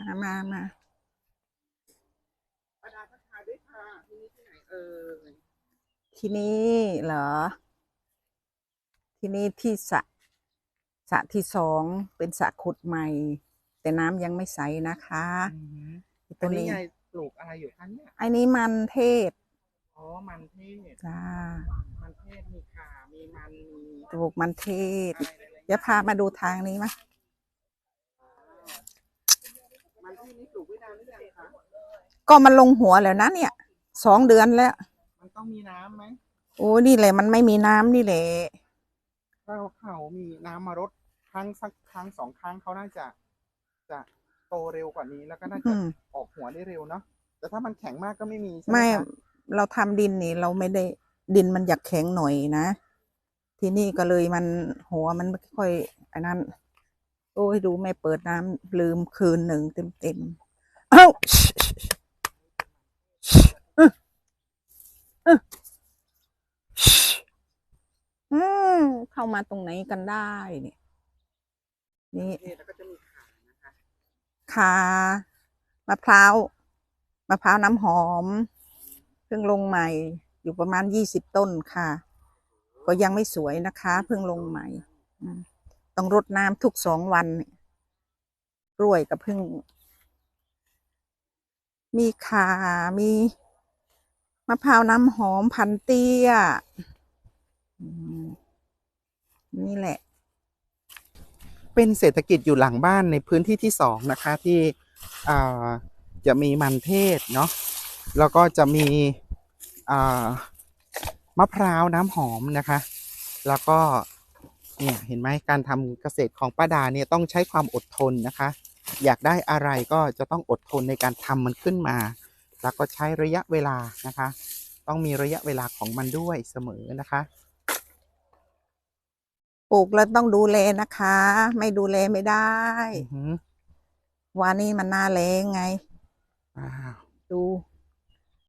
มามามาประดาทักทายด้วยค่ะที่นี่ที่ไหนเอ่ยที่นี่เหรอ ที่นี่ที่สระสระที่สองเป็นสระขุดใหม่ แต่น้ำยังไม่ใสนะคะอืมตัอัวนนี้นี้ยายปลูกอะไรอยู่คะเนี่ย อันนี้มันเทศอ๋อ มันเทศ จ้ามันเทศมีข่ามีมัน มีปลูกมันเทศอะไรหลายๆเดี๋ยวพามาดูทางนี้มะ มันเทศนี่ปลูกไว้นานหรือยังคะก็มันลงหัวแล้วนะเนี่ยสองเดือนแล้ว มันต้องมีน้ำไหมโอ้นี่แหละมันไม่มีน้ำนี่แหละถ้าเขามีน้ำมารดครั้งสักครั้งสองครั้งเขาน่าจะจะโตเร็วกว่านี้แล้วก็น่าอืจะมออกหัวได้เร็วเนาะแต่ถ้ามันแข็งมากก็ไม่มีใช่ไหมไม่คะเราทำดินนี่เราไม่ได้ดินมันอยากแข็งหน่อยนะ ทีนี่ก็เลยมันหัวมันไม่ค่อยอันนั้น โอ้ยดูแม่เปิดน้ำลืมคืนหนึ่งเต็มเต็มเอ้าอืมเข้ามาตรงไหนกันได้เนี่ยนี่แล้วก็จะมีข่านะคะคามะพร้าวมะพร้าวน้ำหอมเพิ่งลงใหม่ อยู่ประมาณยี่สิบต้นค่ะ ก็ยังไม่สวยนะคะ เพิ่งลงใหม่อืม ต้องรดน้ำทุกสองวันกล้วยกับพิ่ง มีขามีมะพร้าวน้ำหอมพันเตี้ยนี่แหละ เป็นเศรษฐกิจอยู่หลังบ้านในพื้นที่ที่สองนะคะที่จะมีมันเทศเนาะแล้วก็จะมีมะพร้าวน้ำหอมนะคะ แล้วก็ เนี่ยเห็นไหมการทำเกษตรของป้าดาเนี่ยต้องใช้ความอดทนนะคะ อยากได้อะไรก็จะต้องอดทนในการทำมันขึ้นมา แล้วก็ใช้ระยะเวลานะคะ ต้องมีระยะเวลาของมันด้วยเสมอนะคะปลูกแล้วต้องดูแลนะคะ ไม่ดูแลไม่ได้อือหือวานี่มันหน้าแรงไงว้าวดู